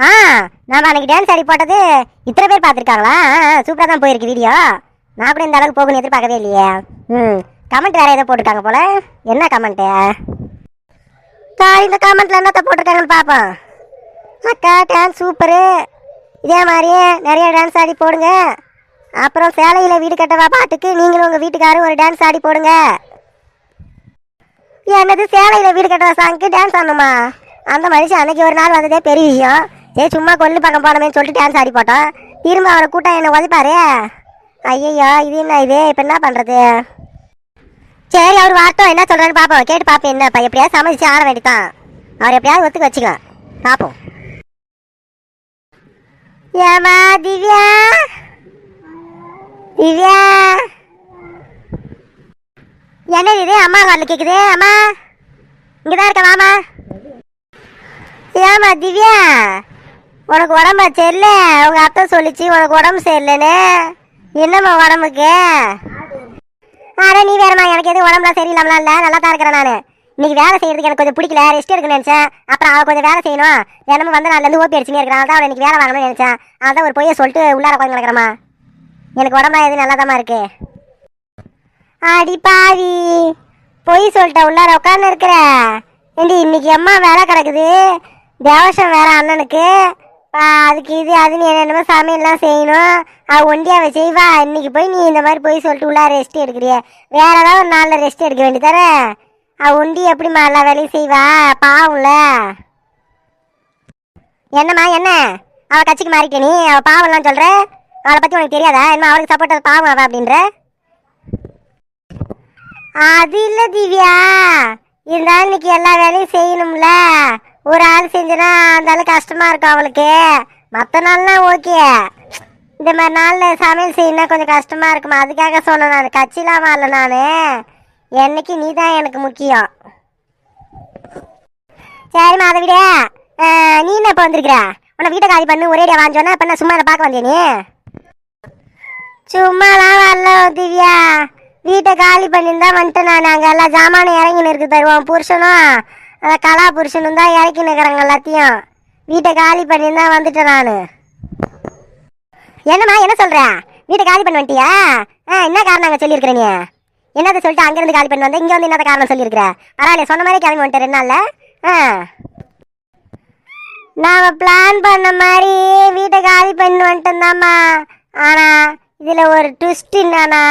ஆ நான் அன்னைக்கு டான்ஸ் ஆடி போட்டது இத்தனை பேர் பார்த்துருக்காங்களா? சூப்பராக தான் போயிருக்கு வீடியோ நான் கூட இந்த அளவுக்கு போகணும்னு எதிர்பார்க்கவே இல்லையே. ம். கமெண்ட் வேற ஏதோ போட்டிருக்காங்க போல. என்ன கமெண்ட்டு இந்த கமெண்ட்ல என்னத்த போட்டிருக்காங்கன்னு பார்ப்போம். அக்கா டான்ஸ் சூப்பரு இதே மாதிரியே நிறைய டான்ஸ் ஆடி போடுங்க. அப்புறம் சேலையில் வீடு கட்டவா பாட்டுக்கு? நீங்களும் உங்கள் வீட்டுக்காரும் ஒரு டான்ஸ் ஆடி போடுங்க. என்னது சேலையில் வீடு கட்டவா சாங்க்கு டான்ஸ் ஆடணுமா? அந்த மனுஷன் அன்னைக்கு ஒரு நாள் வந்ததே பெரிய விஷயம். சரி சும்மா கொல்லு பக்கம் போனமேன்னு சொல்லிட்டு டான்ஸ் ஆடி போட்டோம் திரும்ப அவரை கூட்டம் என்ன உதைப்பாரு? ஐயையோ இது என்ன இது? இப்போ என்ன பண்ணுறது சரி அவர் வார்த்தை என்ன சொல்கிறான்னு பார்ப்போம் கேட்டு பார்ப்போம் என்னப்பா எப்படியாவது சமைச்சு ஆட வேண்டியதான் அவர் எப்படியாவது ஒத்துக்க வச்சுக்கலாம். பார்ப்போம் ஏமா திவ்யா? திவ்யா? என்ன இது? அம்மா வரல கேக்குது. அம்மா? இங்கதான் இருக்க மாமா ஏமா திவ்யா? உனக்கு உடம்பு சரியில்லை. உங்க அத்தை சொல்லிச்சு உனக்கு உடம்பு சரியில்லைன்னு. என்னம்மா உடம்புக்கு? அட நீ வேறமா எனக்கு எதுவும் உடம்புலாம் சரியில்லாமலாம் இல்லை. நல்லா தான் இருக்கிறேன் நான். இன்னைக்கு வேலை செய்யறதுக்கு எனக்கு கொஞ்சம் பிடிக்கல. ரெஸ்ட் எடுக்கணும்னு நினச்சேன். அப்புறம் அவள் கொஞ்சம் வேலை செய்யணும். தினமும் வந்து நாள்லேருந்து ஓப்பி அடிச்சுனே இருக்கிறான் தான் அவள் இன்னைக்கு வேலை வாங்கணும்னு நினைச்சேன். அதான் ஒரு பொய்யை சொல்லிட்டு உள்ளார உட்காந்து கிடக்கிறமா எனக்கு உடம்புலாம் எதுவும் நல்லா இருக்கு. அடி பாவி. பொய் சொல்லிட்ட உள்ளார உட்காந்து இருக்கிற. ஏண்டி இன்னைக்கு அம்மா வேலை கிடக்குது. தேவசம் வேற அண்ணனுக்கு. அதுக்கு இது அதுன்னு என்னென்னமோ சமையல்லாம் செய்யணும். அவ ஒண்டியாவை செய்வா. இன்னைக்கு போய் நீ இந்த மாதிரி போய் சொல்லிட்டு உள்ளே ரெஸ்ட் எடுக்கிறிய. வேற ஏதாவது ஒரு நாளில் ரெஸ்ட் எடுக்க வேண்டியதானே அவள் ஒண்டி எப்படிம்மா எல்லா வேலையும் செய்வா? பாவம்ல என்னம்மா என்ன? அவள் கட்சிக்கு மாறிக்க நீ. அவள் பாவம்லாம் சொல்கிற அவளை பற்றி உனக்கு தெரியாதா? என்ன அவளுக்கு சப்போர்ட் பாவம் அவ அப்படின்ற? அது இல்லை திவ்யா. இருந்தாலும் இன்னைக்கு எல்லா வேலையும் செய்யணும்ல. ஒரு ஆள் செஞ்சுனா அந்த அளவுக்கு கஷ்டமாக இருக்கும் அவளுக்கு. மற்ற நாள்லாம் ஓகே இந்த மாதிரி நாளில் சமையல் செய்யணும் கொஞ்சம் கஷ்டமாக இருக்குமா? அதுக்காக சொன்னேன் நான். கட்சிலாம் வரல நான். என்னைக்கு நீ தான் எனக்கு முக்கியம். சரிம்மா அதை விட. நீ என்ன இப்போ வந்திருக்கிற? உன்னை வீட்டை காலி பண்ணு ஒரேடியா வாஞ்சோன்னா இப்போ நான் சும்மா என்ன பார்க்க வந்தியா நீ? சும்மாலாம் வரல திவ்யா. வீட்டை காலி பண்ணியிருந்தா வந்துட்டேன் நான். அங்கே எல்லாம் ஜாமானும் இறங்கின்னு இருக்கு தருவோம் புருஷனும். அந்த கலா புருஷனும் தான் இறக்கி நிற்கிறாங்க எல்லாத்தையும். வீட்டை காலி பண்ணியிருந்தா வந்துட்டேன் நான். என்னம்மா என்ன சொல்கிற வீட்டை காலி பண்ண வந்துட்டியா? ஆ என்ன காரணம் அங்கே சொல்லியிருக்கிற நீ? என்னத்தை சொல்லிட்டு அங்கேருந்து காலி பண்ணி வந்தேன் இங்கே வந்து என்னத்த காரணம் சொல்லியிருக்கிற? பரவாயில்ல சொன்ன மாதிரி கிளம்பி வந்துட்டேன் ரெண்டு நாளில். ஆ. நாம் பிளான் பண்ண மாதிரி வீட்டை காலி பண்ணி வந்துட்டோம்தாம்மா ஆனால் இதில் ஒரு ட்விஸ்ட் என்னன்னா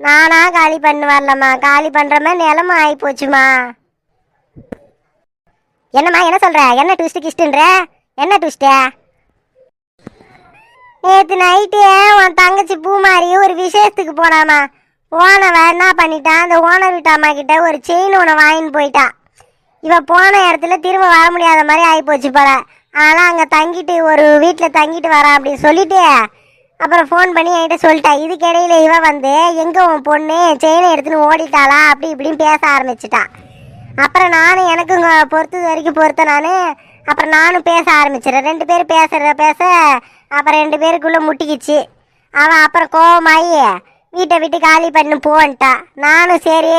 நானாக காலி பண்ண வரலம்மா. காலி பண்ணுற மாதிரி நிலம ஆகி போச்சுமா என்னம்மா என்ன சொல்ற? என்ன ட்விஸ்ட் கிஸ்ட்ன்ற? என்ன ட்விஸ்ட் நேற்று நைட்டு உன் தங்கச்சி பூமாரி ஒரு விசேஷத்துக்கு போனாமா. ஓனவ என்ன பண்ணிட்டான் அந்த ஓனர் வீட்டு அம்மா கிட்ட ஒரு செயின் ஒன்று வாங்கின்னு போயிட்டான் இவ போன இடத்துல திரும்ப வர முடியாத மாதிரி ஆகிப்போச்சு போல. ஆனால் அங்கே தங்கிட்டு ஒரு வீட்டில் தங்கிட்டு வரான் அப்படின்னு சொல்லிட்டு அப்புறம் ஃபோன் பண்ணி என்கிட்ட சொல்லிட்டான் இதுக்கிடையில இவன் வந்து எங்கே உன் பொண்ணு செயினை எடுத்துன்னு ஓடிட்டாளா? அப்படி இப்படின்னு பேச ஆரம்பிச்சிட்டான் அப்புறம் நானும் எனக்கும் இங்க பொறுத்தது வரைக்கும் பொறுத்த நான். அப்புறம் நானும் பேச ஆரம்பிச்சிடறேன். ரெண்டு பேரும் பேசுகிற பேச அப்புறம் ரெண்டு பேருக்குள்ளே முட்டிக்கிச்சு. அவன் அப்புறம் கோவமாயி வீட்டை விட்டு காலி பண்ணு போன்ட்டா நானும் சரி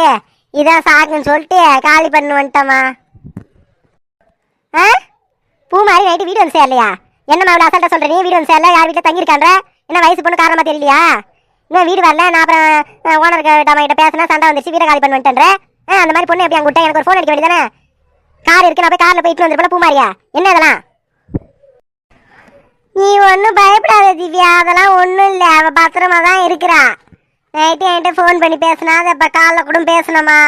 இதான் சாக்குன்னு சொல்லிட்டு காலி பண்ணு வந்துட்டம்மா. ஆ? பூ மாதிரி நைட்டு வீடு வந்து சேரலையா? என்னம்மா இவ்வளோ அசல்ட்டா சொல்கிற நீ வீடு வந்து சேரல? யார் வீட்டில் தங்கியிருக்கான்ற? என்ன வயசு பொண்ணு காரணமாக தெரியலையா? இன்னும் வீடு வரல நான் அப்புறம் ஓனர் கிட்ட கிட்ட பேசினா சண்டை வந்துச்சு வீடை காலி பண்ணி வந்துட்டேன்ற. ஆ அந்த மாதிரி பொண்ணு எப்படி அங்கே விட்டா எனக்கு ஒரு ஃபோன் அடிக்க வேண்டியதானே கார் இருக்கு நான் போய் காரில் போயிட்டு வந்துருப்பேன். பூமாரியா? என்ன அதெல்லாம் நீ ஒன்றும் பயப்படாத திவ்யா. அதெல்லாம் ஒன்றும் இல்லை. அவள் பத்திரமா தான் இருக்கிறா. நைட்டு என்கிட்ட ஃபோன் பண்ணி பேசினா அதை இப்போ காலைல கூட பேசினம்மா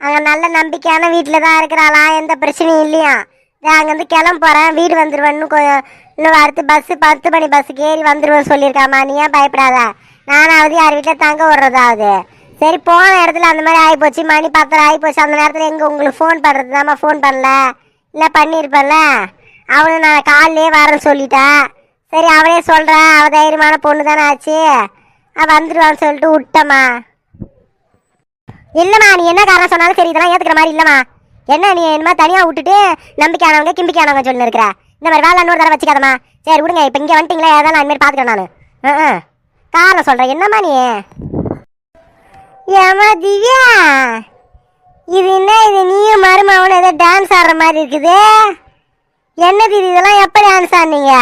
அங்கே நல்ல நம்பிக்கையான வீட்டில் தான் இருக்கிறாளா? எந்த பிரச்சனையும் இல்லையா? நான் அங்கேருந்து கிளம்ப போகிறேன் வீடு வந்துடுவேன்னு கொஞ்சம் இன்னும் அடுத்து பஸ்ஸு பத்து மணி பஸ்ஸுக்கு ஏறி வந்துடுவேன் சொல்லியிருக்காம்மா நீ ஏன் பயப்படாத? நானாவது யார் வீட்டில் தங்க விடுறதாவது? சரி போன இடத்துல அந்த மாதிரி ஆகிப்போச்சு மணி பத்தரை ஆகிப்போச்சு அந்த நேரத்தில் எங்கே உங்களுக்கு ஃபோன் பண்ணுறது தாம்மா ஃபோன் பண்ணல. இல்லை பண்ணியிருப்பேன்ல அவனு நான் காலையிலே வரேன்னு சொல்லிட்டா. சரி அவளே சொல்கிறா அவள் தைரியமான பொண்ணு தானே ஆச்சு. அவள் வந்துடுவான்னு சொல்லிட்டு விட்டம்மா. இல்லைம்மா நீ என்ன காரணம் சொன்னாலும் சரி இதெல்லாம் ஏற்றுக்கிற மாதிரி இல்லைம்மா. என்ன நீ என்ன மாதிரி விட்டுட்டு நம்பிக்கையானவங்க கிம்பிக்கையானவங்க சொல்லி இருக்கிற இந்த மாதிரி வேலை இன்னொரு தடவை வச்சுக்காதம்மா. சரி விடுங்க இப்போ இங்கே வந்துட்டீங்களே ஏதாவது நான் இனிமேல் பார்த்துக்கிறேன் நான். ஆ காரணம் சொல்கிறேன் என்னம்மா நீ? ஏமா திவ்யா? இது என்ன இது? நீயும் மருமகனும் ஏதோ டான்ஸ் ஆடுற மாதிரி இருக்குது. என்ன திதி இதெல்லாம் எப்போ டான்ஸ் ஆடுனீங்க?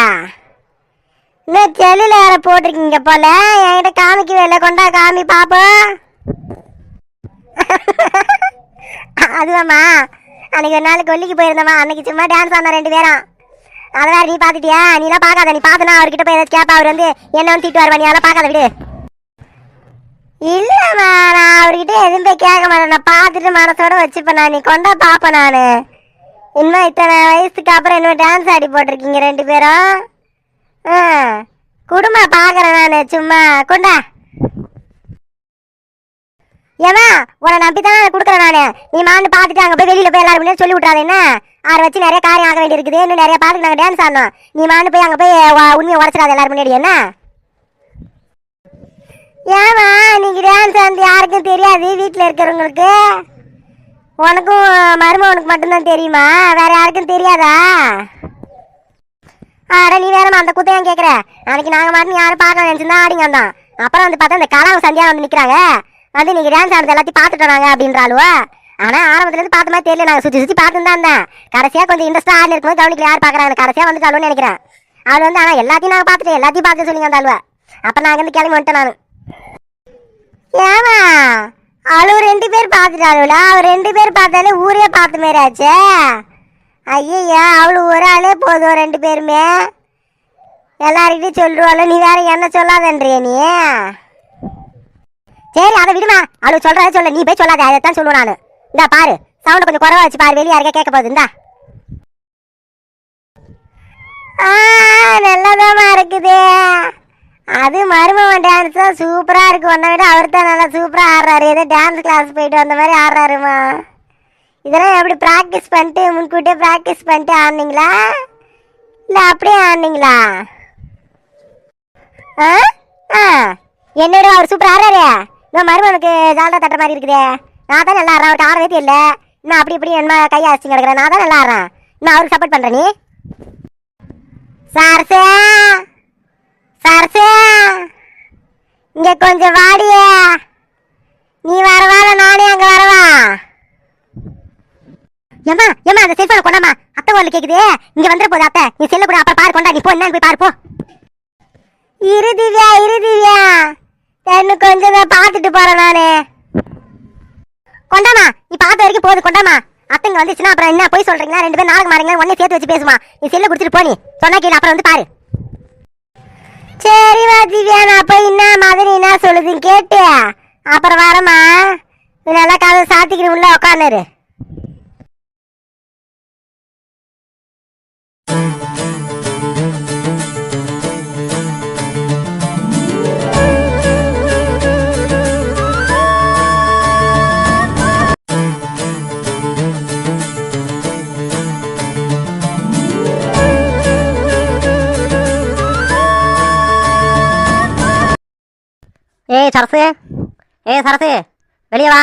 இன்னும் செல்லில் வேற போட்டிருக்கீங்க போல? என்கிட்ட காமிக்கவே இல்லை. கொண்டா காமி பாப்போம். அதுவாம்மா அன்னைக்கு ஒரு நாள் கொல்லிக்கு போயிருந்தம்மா. அன்னைக்கு சும்மா டான்ஸ் ஆனா ரெண்டு பேரும். அதை வேற நீ பார்த்துட்டியா நீலாம் பார்க்காத. நீ பார்த்தனா அவர்கிட்ட போய் ஏதாச்சும் கேப்பா. அவர் வந்து என்ன வந்து திட்டு வருவா நீ அதெல்லாம் பார்க்காத விடு. இல்லைம்மா நான் அவர்கிட்ட எதுவும் கேட்க மாட்டேன். நான் பார்த்துட்டு மனசோட வச்சுப்பேன் நான். நீ கொண்டா பார்ப்பேன் நான். இன்னும் இத்தனை வயசுக்கு அப்புறம் இன்னும் டான்ஸ் ஆடி போட்டிருக்கீங்க ரெண்டு பேரும். ஆ குடும்ப பார்க்குறேன் நான். சும்மா கொண்டா. ஏமா உன்னை நம்பி தான் கொடுக்குறேன் நான். நீ மாண்டு பார்த்துட்டு அங்கே போய் வெளியில் போய் எல்லாரும் சொல்லி விட்றாத என்ன? ஆறு வச்சு நிறைய காரியம் ஆக வேண்டி இருக்குது இன்னும் நிறைய பார்த்துட்டு நாங்கள் டான்ஸ் ஆடணும். நீ மாண்டு போய் அங்கே போய் உண்மையை உடச்சிடாத எல்லாரும் முன்னாடி என்ன? ஏமா நீங்க டான்ஸ் வந்து யாருக்கும் தெரியாது வீட்டில் இருக்கிறவங்களுக்கு. உனக்கும் மருமகனுக்கு மட்டும்தான் தெரியுமா? வேற யாருக்கும் தெரியாதா? அட நீ வேறமா அந்த குத்தையும் கேட்குற அன்னைக்கு நாங்கள் மட்டும் யாரும் பார்க்க நினச்சிருந்தா ஆடிங்க வந்தான். அப்புறம் வந்து பார்த்தா இந்த கலாவும் சந்தியா வந்து நிற்கிறாங்க வந்து நீங்கள் டான்ஸ் ஆனது எல்லாத்தையும் பார்த்துட்டோம் நாங்கள் அப்படின்றாளுவா ஆனால் ஆரம்பத்துலேருந்து பார்த்த மாதிரி தெரியல நாங்கள் சுற்றி சுற்றி பார்த்துட்டு தான் இருந்தேன். கடைசியாக கொஞ்சம் இன்ட்ரெஸ்ட்டாக ஆடி இருக்கும்போது கவனிக்கல யார் பார்க்குறாங்க கடைசியாக வந்துட்டாலும்னு நினைக்கிறேன். அவள் வந்து ஆனால் எல்லாத்தையும் நாங்கள் பார்த்துட்டு எல்லாத்தையும் பார்த்து சொல்லிங்க அந்த அழுவ அப்போ நான் வந்து கிளம்பி வந்துட்டேன் நான். ஏமா அவளு ரெண்டு பேர் பார்த்துட்டாளுல அவள் ரெண்டு பேர் பார்த்தாலே ஊரே பார்த்த மாரி ஆச்சே. ஐயா அவளு ஒரு ஆளே போதும் ரெண்டு பேருமே. எல்லாருக்கிட்டையும் சொல்லுவாள் நீ வேற என்ன சொல்லாதன்றிய நீ? சரி அதை விடுமா. அவளுக்கு சொல்கிறத சொல்ல. நீ போய் சொல்லாத அதைத்தான் சொல்லுவேன் நான். இந்தா பாரு. சவுண்டை கொஞ்சம் குறவா வச்சு பாரு. வெளியே யாருக்கா கேட்க போகுது. இந்தா. ஆ நல்லதாம்மா இருக்குது. அது மருமகன் டான்ஸ் தான் சூப்பராக இருக்கு. உன்னை விட அவர் தான் நல்லா சூப்பராக ஆடுறாரு. ஏதோ டான்ஸ் கிளாஸ் போயிட்டு வந்த மாதிரி ஆடுறாருமா. இதெல்லாம் எப்படி ப்ராக்டிஸ் பண்ணிட்டு முன்கூட்டியே ப்ராக்டிஸ் பண்ணிட்டு ஆடினீங்களா? இல்லை அப்படியே ஆடினீங்களா? ஆ? ஆ. என்னோட அவர் சூப்பராக ஆடுறாரு. இன்னும் மருமகனுக்கு ஜால்ரா தட்டுற மாதிரி இருக்குதே. நான் தான் நல்லா ஆடுறேன். அவர்கிட்ட ஆடுறதே இல்லை நான் அப்படி இப்படி என்ன கையை அடிச்சு கிடக்குறேன். நான் தான் நல்லா ஆடுறேன். நான் அவருக்கு சப்போர்ட் பண்ணுற நீ? சார். சரசு இங்க கொஞ்சம் வாடிய. நீ வரவால நானே அங்க வரவா? ஏமா ஏமா அந்த செல்போனை கொண்டாமா அத்தை கோல் கேக்குது. இங்க வந்துட போது அத்தை நீ செல்ல கூட அப்புறம் பாரு கொண்டா நீ போ என்னன்னு போய் பாரு போ. இரு திவ்யா இரு திவ்யா. என்ன கொஞ்சம் தான் பார்த்துட்டு போறேன் நானு. கொண்டாமா நீ பார்த்த வரைக்கும் போகுது கொண்டாமா அத்தைங்க வந்துச்சுன்னா அப்புறம் என்ன போய் சொல்றீங்களா? ரெண்டு பேரும் நாளைக்கு மாறீங்களா ஒன்னே சேர்த்து வச்சு பேசுமா. நீ செல்ல குடிச்சிட்டு போ நீ. சொன்னா கேளு அப்புறம் வந்து பாரு. சரிவா திவ்யா நான் போய் என்ன மாதிரி என்ன சொல்லுதுன்னு கேட்டு. அப்புறம் வரமா நீ நல்லா கதை சாத்திக்கிட்டு உள்ள உட்காந்துரு ஏய் சரசு. ஏய் சரசு. வெளியே வா.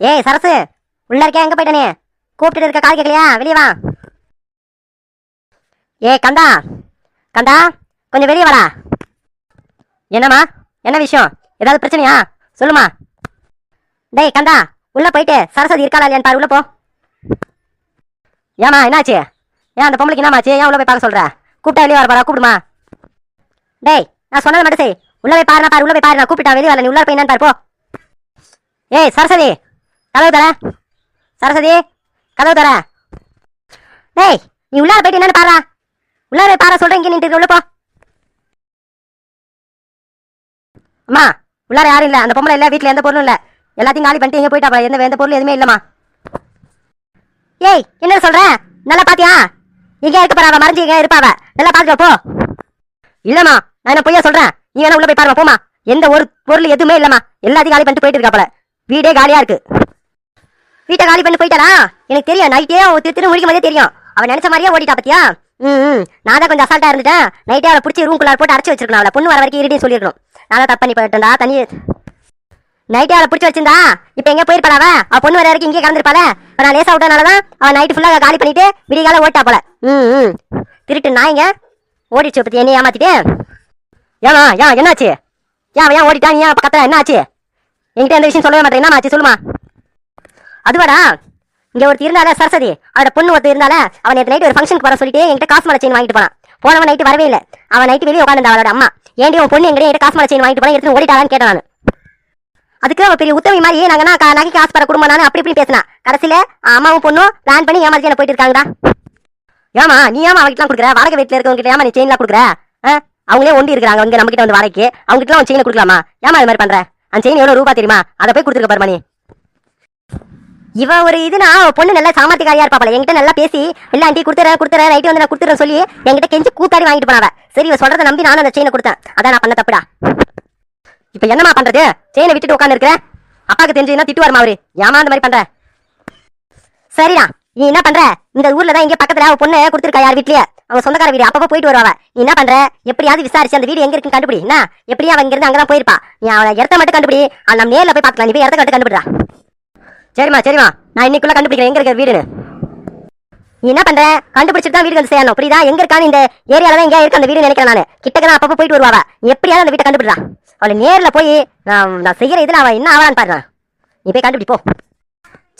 ஏய் சரசு. உள்ள இருக்கே எங்க போயிட்ட நீ? கூப்பிட்டு இருக்க கால் கேட்கலையா வெளியே வா. ஏய் கந்தா. கந்தா கொஞ்சம் வெளியே வாடா. என்னம்மா? என்ன விஷயம்? ஏதாவது பிரச்சனையா? சொல்லுமா டேய் கந்தா உள்ள போயிட்டு சரஸ்வதி இருக்காளா இல்லையான்னு பாரு உள்ள போ. ஏமா என்னாச்சு? ஏன் அந்த பொம்பளைக்கு என்னமாச்சு ஏன் உள்ள போய் பார்க்க சொல்ற? கூப்பிட்டா வெளியே வர பாரா கூப்பிடுமா? டேய் நான் சொன்னதை மட்டும் செய். உள்ள போய் பாருனா பாரு உள்ள போய் பாரு நான் கூப்பிட்டா வெளியே வரல. நீ உள்ள போய் என்னன்னு பாரு போ. ஏய் சரஸ்வதி கதவு தர சரஸ்வதி கதவு தர டேய் நீ உள்ளார போயிட்டு என்னன்னு பாரா உள்ளார போய் பாரு சொல்றேன் இங்கே நின்று உள்ள போ. அம்மா உள்ளார யாரும் இல்லை. அந்த பொம்பளை இல்லை வீட்டில் எந்த பொருளும் இல்லை. எல்லாத்தையும் காலி பண்ணிட்டு எங்கே போயிட்டா எந்த எந்த பொருளும் எதுவுமே இல்லைம்மா. ஏய் என்ன சொல்கிறேன் நல்லா பாத்தியா? எங்கேயா இருக்க போறா அவ மறைஞ்சு இங்க இருப்பாவ நல்லா பாத்துக்க போ. இல்லைம்மா. நான் என்ன பொய்யா சொல்றேன்? நீ வேணா உள்ள போய் பாருமா போமா எந்த ஒரு பொருள் எதுவுமே இல்லம்மா எல்லாத்தையும் காலி பண்ணிட்டு போயிட்டு இருக்காப்பல. வீடே காலியா இருக்கு. வீட்டை காலி பண்ணி போயிட்டாளா? எனக்கு தெரியும். நைட்டே அவன் திரு திரு முடிக்கும் போதே தெரியும். அவன் நினைச்ச மாதிரியே ஓடிட்டா பத்தியா? ம் ம். நான் தான் கொஞ்சம் அசால்ட்டா இருந்துட்டேன். நைட்டே அவளை பிடிச்சி ரூம் போட்டு அரைச்சி வச்சிருக்கணும் அவளை. பொண்ணு வர வரைக்கும் இருடி சொல்லிருக்கணும் நான் தப்பு பண்ணி போயிட்டேன்டா தனி நைட்டே அவளை பிடிச்சி வச்சிருந்தா இப்போ எங்க போயிருப்பாள அவ? பொண்ணு வர வரைக்கும் இங்கே கலந்துருப்பாள? இப்போ நான் லேசா விட்டனாலதான் அவன் நைட்டு ஃபுல்லாக காலி பண்ணிட்டு விடிகால ஓட்டா போல. ம் ம். திருட்டு நாய்ங்க ஓடிடுச்சு பத்தி என்னை ஏமாத்திட்டு? ஏமா ஏன் என்னாச்சு? ஏன் ஏன் ஓடிட்டான் ஏன் பக்கத்துல என்ன ஆச்சு என்கிட்ட எந்த விஷயம் சொல்லவே மாட்டேன் என்ன ஆச்சு? சொல்லுமா அதுவாடா இங்க ஒருத்தர் இருந்தால சரஸ்வதி. அவட பொண்ணு ஒருத்தர் இருந்தால அவன் நேற்று நைட்டு ஒரு ஃபங்க்ஷனுக்கு வர சொல்லிட்டு என்கிட்ட காசு மலை செயின் வாங்கிட்டு போனான். போனவன் நைட்டு வரவே இல்லை. அவன் நைட்டு வெளியே உட்காந்து அவளோட அம்மா. ஏன்டி உன் பொண்ணு எங்கிட்ட காசு மலை செயின் வாங்கிட்டு போனா? எடுத்து ஓடிட்டாளான்னு கேட்டேன் நான். அதுக்கு அவன் பெரிய உத்தமி மாதிரி நாங்கன்னா கா- நகை காசு பெற குடும்பம் நானு அப்படி இப்படி பேசினா. கடைசியில் அம்மாவும் பொண்ணும் பிளான் பண்ணி ஏமாதிரி என்ன போயிட்டு இருக்காங்கடா. ஏமா நீ ஏமா அவகிட்டலாம் கொடுக்குற? வாடகை வீட்டில் இருக்கவங்க கிட்ட ஏமா நீ செயின்லாம் கொடுக்குற? ஆ? அவங்களே ஒண்டி இருக்கிறாங்க அவங்க நம்ம கிட்ட வந்து வாடகைக்கு. அவங்க கிட்ட ஒரு செயினை கொடுக்கலாமா? ஏமா அது மாதிரி பண்ற? அந்த செயின் எவ்வளவு ரூபா தெரியுமா? அதை போய் கொடுத்துருக்க பாருமா நீ இவ ஒரு இதுனா பொண்ணு நல்லா சாமர்த்தியக்காரியா இருப்பாப்பல என்கிட்ட நல்லா பேசி இல்ல ஆண்டி கொடுத்துறேன் கொடுத்துறேன் ரைட்டு வந்து நான் கொடுத்துறேன் சொல்லி என்கிட்ட கெஞ்சி கூத்தாடி வாங்கிட்டு போனாவ. சரி இவ சொல்றதை நம்பி நானும் அந்த செயினை கொடுத்தேன். அதான் நான் பண்ண தப்புடா. இப்ப என்னமா பண்றது? செயினை விட்டுட்டு உட்காந்து இருக்கிறேன் அப்பாக்கு தெரிஞ்சதுன்னா திட்டுவாருமா அவரு? ஏமா அந்த மாதிரி பண்ற? சரிடா நீ என்ன பண்ற? இந்த ஊர்ல தான் இங்க பக்கத்துல பொண்ணு கொடுத்துருக்கா யார் வீட்லயே? அவங்க சொந்தக்கார வீடு அப்பப்போ போயிட்டு வருவாங்க நீ என்ன பண்ற? எப்படியாவது விசாரிச்சு அந்த வீடு எங்க இருக்குன்னு கண்டுபிடி. என்ன? எப்படியும் அவன் இங்கிருந்து அங்கதான் போயிருப்பா. நீ அவன் இடத்த மட்டும் கண்டுபிடி. அவன் நம்ம நேரில் போய் பார்க்கலாம் நீ போய் இடத்த மட்டும் கண்டுபிடுறா. சரிம்மா சரிம்மா. நான் இன்னைக்குள்ள கண்டுபிடிக்கிறேன். எங்க இருக்கிற வீடுன்னு. நீ என்ன பண்ற? கண்டுபிடிச்சிட்டு தான் வீடு வந்து செய்யணும் புரியுதா? எங்க இருக்கான்னு இந்த ஏரியால தான் எங்கேயா இருக்கு அந்த வீடு நினைக்கிறேன் நான். கிட்டக்க தான் அப்பப்போ போயிட்டு வருவாவ. எப்படியாவது அந்த வீட்டை கண்டுபிடுறா. அவளை நேரில் போய் நான் நான் செய்யற இதில் அவன் என்ன ஆவான்னு பாருங்க நீ போய் கண்டுபிடிப்போ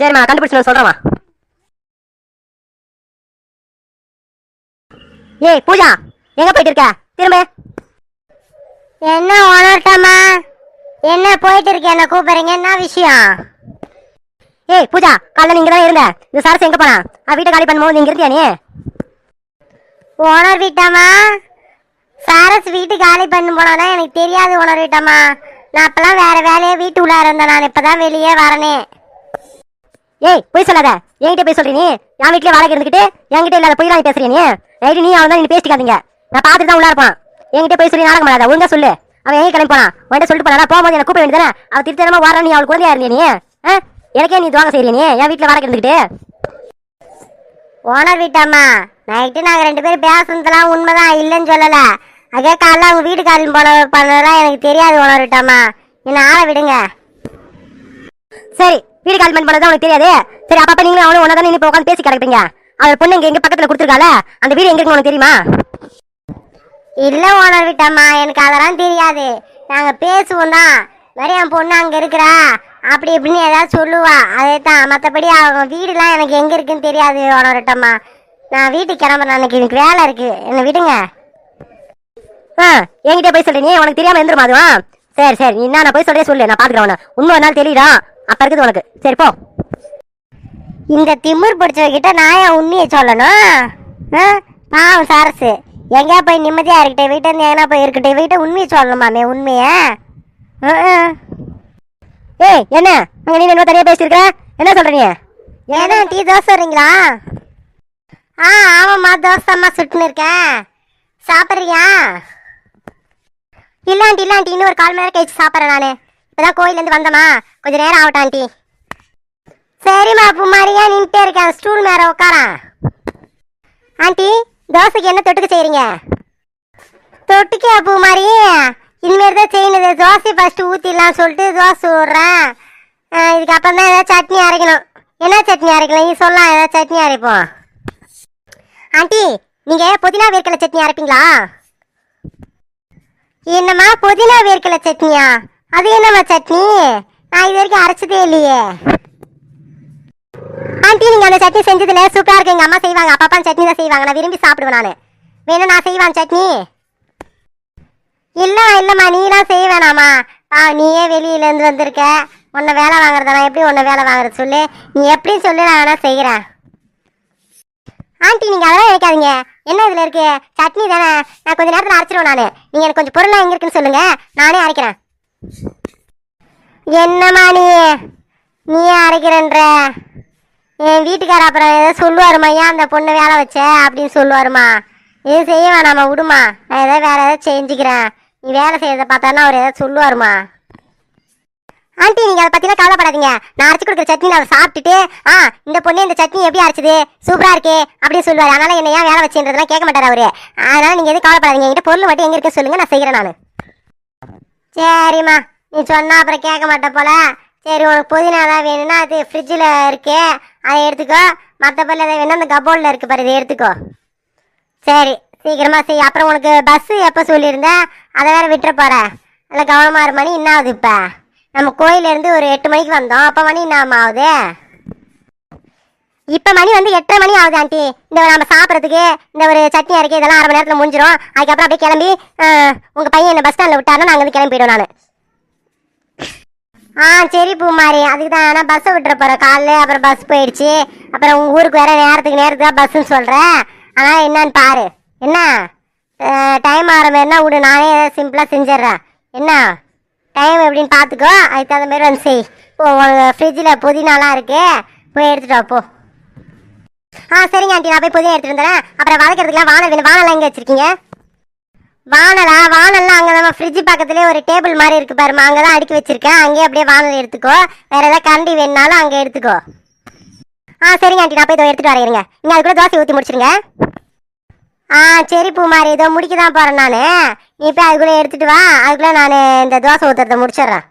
சரிம்மா கண்டுபிடிச்சு நான் சொல்றேம்மா. ஏய் பூஜா எங்க போயிட்டு இருக்க திரும்ப. என்ன உணர்ட்டமா என்ன போயிட்டு இருக்க என்ன கூப்பிடுறீங்க? என்ன விஷயம்? ஏய் பூஜா காலைல நீங்க தான் இருந்த? இந்த சரசு எங்க போனா? அவ வீட்டை காலி பண்ணும்போது நீங்க இருந்தியா நீ? உணர் விட்டாமா சாரஸ் வீட்டு காலி பண்ண போனா எனக்கு தெரியாது உணர் விட்டாமா நான் அப்பெல்லாம் வேற வேலையே வீட்டு உள்ள இருந்தேன். நான் இப்பதான் வெளியே வரனே. ஏய் போய் சொல்லாத. என்கிட்ட போய் சொல்றீ நீ? என் வீட்லயே வாடகை இருந்துக்கிட்டு என்கிட்ட இல்லாத போய் தான் பேசுறீ நீ? நைட்டு நீ அவன் தான் நீ பேசிக்காதீங்க. நான் பார்த்துட்டு தான் உள்ள இருப்பான். என்கிட்ட போய் சொல்லி நாடகம் பண்ணாத. ஒழுங்கா சொல்லு. அவன் எங்க கிளம்பி போனான். உன்கிட்ட சொல்லிட்டு போனா போகும்போது எனக்கு கூப்பிட வேண்டியதானே அவன் திருத்தனமா வர நீ அவள் குழந்தையா இருந்தே நீ? எனக்கே நீ துவாங்க செய்றீ நீ? என் வீட்டில் வாடகை இருந்துகிட்டு. ஓனர் விட்டாமா நைட்டு நாங்க ரெண்டு பேரும் பேசுனதுலாம் உண்மைதான். இல்லைன்னு சொல்லல. அதே காலைல அவங்க வீட்டுக்காரன் போன பண்ணதெல்லாம் எனக்கு தெரியாது ஓனர் விட்டாமா என்ன ஆளை விடுங்க. சரி வீடு கால் பண்ணி உனக்கு தெரியாது? சரி அப்பப்ப நீங்களும் அவனும் ஒன்னா தானே நீ உட்காந்து பேசி கிடக்குறீங்க? அவள் பொண்ணு இங்க எங்க பக்கத்துல கொடுத்துருக்கால அந்த வீடு எங்க இருக்குன்னு உனக்கு தெரியுமா? இல்ல ஓனர் விட்டாமா எனக்கு அதெல்லாம் தெரியாது. நாங்க பேசுவோம் தான் மாதிரி என் பொண்ணு அங்க இருக்கிறா. அப்படி இப்படின்னு ஏதாவது சொல்லுவா. அதே தான் மற்றபடி அவங்க வீடுலாம் எனக்கு எங்க இருக்குன்னு தெரியாது ஓனர் விட்டாமா நான் வீட்டுக்கு கிளம்புறேன் அன்னைக்கு எனக்கு வேலை இருக்கு. என்ன விடுங்க. ஆ என்கிட்ட போய் சொல்றீங்க உனக்கு தெரியாம இருந்துருமா அதுவா? சரி சரி நீ நான் போய் சொல்றே சொல்லு. நான் பாத்துக்கிறேன் உன்னை. உண்மை ஒரு நாள் தெரியுதா? அப்ப இருக்குது உனக்கு. சரி போ. இந்த திமிர் பிடிச்சவகிட்ட நான் ஏன் உண்மையை சொல்லணும். ஆ? பாவம் சாரசு. எங்கேயா போய் நிம்மதியாக இருக்கட்டும் வீட்டை இருந்து எங்கன்னா போய் இருக்கட்டும் வீட்டை உண்மையை சொல்லணுமாமே உண்மையை? ஏய் என்ன? அங்கே நீ என்ன தனியாக பேசியிருக்க? என்ன சொல்ற நீ ஏன்னா டீ தோசை வரீங்களா ஆ ஆமாம்மா தோசை அம்மா சுட்டுன்னு இருக்கேன். சாப்பிட்றியா? இல்லை இல்லாண்டி இல்லை ஆண்டி இன்னும் ஒரு கால் மணி நேரம் கழிச்சு சாப்பிட்றேன் நான். இப்போதான் கோயிலேருந்து வந்தமா கொஞ்சம் நேரம் ஆகட்டும் ஆண்டி. சரிம்மா பூமாரியா நின்றுட்டே இருக்கேன் ஸ்டூல் மேலே உட்காரன் ஆண்டி தோசைக்கு என்ன தொட்டுக்க செய்கிறீங்க தொட்டுக்க பூமாரி இனிமேல் தான் செய்யணுது தோசை ஃபஸ்ட்டு ஊற்றிடலாம் சொல்லிட்டு தோசை விட்றேன் இதுக்கப்புறம் தான் ஏதாவது சட்னி அரைக்கணும். என்ன சட்னி அரைக்கலாம்? நீ சொல்லலாம் ஏதாவது சட்னி அரைப்போம். ஆண்டி நீங்கள் புதினா வேர்க்கலை சட்னி அரைப்பீங்களா? என்னம்மா புதினா வேர்க்கலை சட்னியா? அது என்னம்மா சட்னி? நான் இது வரைக்கும் அரைச்சதே இல்லையே. ஆண்டி நீங்கள் அந்த சட்னி செஞ்சதுல சூப்பராக இருக்கு. எங்கள் அம்மா செய்வாங்க. அப்பப்பா சட்னி தான் செய்வாங்க. நான் விரும்பி சாப்பிடுவேன் நான். வேணும் நான் செய்வான் சட்னி. இல்லை இல்லைம்மா நீலாம் செய்ய வேணாமா ஆ நீயே வெளியிலேருந்து வந்திருக்க. உன்னை வேலை வாங்குறத? நான் எப்படி உன்னை வேலை வாங்குறது சொல்லு. நீ எப்படின்னு சொல்லு நான் வேணால் செய்கிறேன். ஆண்டி நீங்கள் அதெல்லாம் நினைக்காதீங்க. என்ன இதில் இருக்கு? சட்னி தானே. நான் கொஞ்ச நேரத்தில் அரைச்சிடுவேன் நான். நீங்கள் எனக்கு கொஞ்சம் பொருளாக எங்கே இருக்குன்னு சொல்லுங்கள் நானே அரைக்கிறேன். என்னம்மா நீ? நீ அரைக்கிறன்ற என் வீட்டுக்கார அப்புறம் ஏதோ சொல்லுவாருமா ஏன் அந்த பொண்ணு வேலை வச்ச? அப்படின்னு சொல்லுவாருமா எதுவும் செய்ய வேணாமா விடுமா நான் ஏதோ வேற ஏதாவது செஞ்சுக்கிறேன். நீ வேலை செய்யறத பார்த்தானா அவர் ஏதாவது சொல்லுவாருமா ஆண்டி நீங்க அதை பத்திலாம் கவலைப்படாதீங்க. நான் அரைச்சு கொடுக்குற சட்னி நான் சாப்பிட்டுட்டு ஆ இந்த பொண்ணு இந்த சட்னி எப்படி அரைச்சது? சூப்பரா இருக்கே அப்படின்னு சொல்லுவாரு. அதனால என்ன ஏன் வேலை வச்சுன்றதுலாம் கேட்க மாட்டாரு அவரு. அதனால நீங்க எதுவும் கவலைப்படாதீங்க. என்கிட்ட பொருள் மட்டும் எங்க இருக்க சொல்லுங்க நான் செய்யறேன் நான். சரிம்மா. நீ சொன்னால் அப்புறம் கேட்க மாட்ட போல. சரி உனக்கு புதினா தான் வேணும்னா அது ஃப்ரிட்ஜில் இருக்கு. அதை எடுத்துக்கோ. மற்றபடி அதை வேணும் அந்த கபோர்டில் இருக்கு பாரு இதை எடுத்துக்கோ. சரி சீக்கிரமாக செய். அப்புறம் உனக்கு பஸ்ஸு எப்போ சொல்லியிருந்தேன் அதை வேறு விட்டுற போகிறேன் நல்ல கவனமாக இரு மணி. என்ன ஆகுது இப்போ? நம்ம கோயிலேருந்து ஒரு எட்டு மணிக்கு வந்தோம். அப்போ மணி என்ன ஆகுது? இப்போ மணி வந்து எட்டரை மணி ஆகுது ஆண்டி. இந்த நம்ம சாப்பிட்றதுக்கு இந்த ஒரு சட்னி அரைக்க இதெல்லாம் அரை மணி நேரத்தில் முடிஞ்சிடும் அதுக்கப்புறம் அப்படியே கிளம்பி அஹ், உங்க பையன் என்ன பஸ் ஸ்டாண்டில் விட்டாருன்னா நாங்கள் வந்து கிளம்பி நான். ஆ சரி பூமாரி. அதுக்கு தான் ஆனால் பஸ்ஸை விட்டுற போகிறேன் காலைல அப்புறம் பஸ் போயிடுச்சு. அப்புறம் உங்கள் ஊருக்கு வேற நேரத்துக்கு நேரத்துக்கு தான் பஸ்ஸுன்னு சொல்கிறேன் ஆனால் என்னன்னு பாரு. என்ன? டைம் ஆகிற மாதிரினா விடு. நானே சிம்பிளாக செஞ்சிடுறேன். என்ன? டைம் எப்படின்னு பார்த்துக்கோ அதுக்கு தகுந்த மாதிரி வந்து செய். இப்போ ஃப்ரிட்ஜில் புதினாலாம் இருக்கு. போய் எடுத்துட்டு போ. ஆ சரிங்க ஆண்டி. நான் போய் புதிய எடுத்துட்டு வந்துடுறேன். அப்புறம் வதக்கிறதுக்குலாம் வானல் வேணும். வானலாம் எங்கே வச்சிருக்கீங்க? வானலா வானல்லாம் அங்கே தான் ஃப்ரிட்ஜ் பக்கத்துலேயே ஒரு டேபிள் மாதிரி இருக்கு பாருமா அங்கே தான் அடுக்கி வச்சிருக்கேன். அங்கேயே அப்படியே வானல் எடுத்துக்கோ. வேற ஏதாவது கரண்டி வேணுனாலும் அங்கே எடுத்துக்கோ. ஆ சரிங்க ஆண்டி. நான் போய் இதோ எடுத்துட்டு வரேங்க நீங்கள் அது கூட தோசை ஊற்றி முடிச்சிருங்க. ஆ சரி பூமாரி. இதோ முடிக்க தான் போகிறேன் நான். நீ போய் அதுக்குள்ளே எடுத்துகிட்டு வா. அதுக்குள்ளே நான் இந்த தோசை ஊற்றுறத முடிச்சிடுறேன்.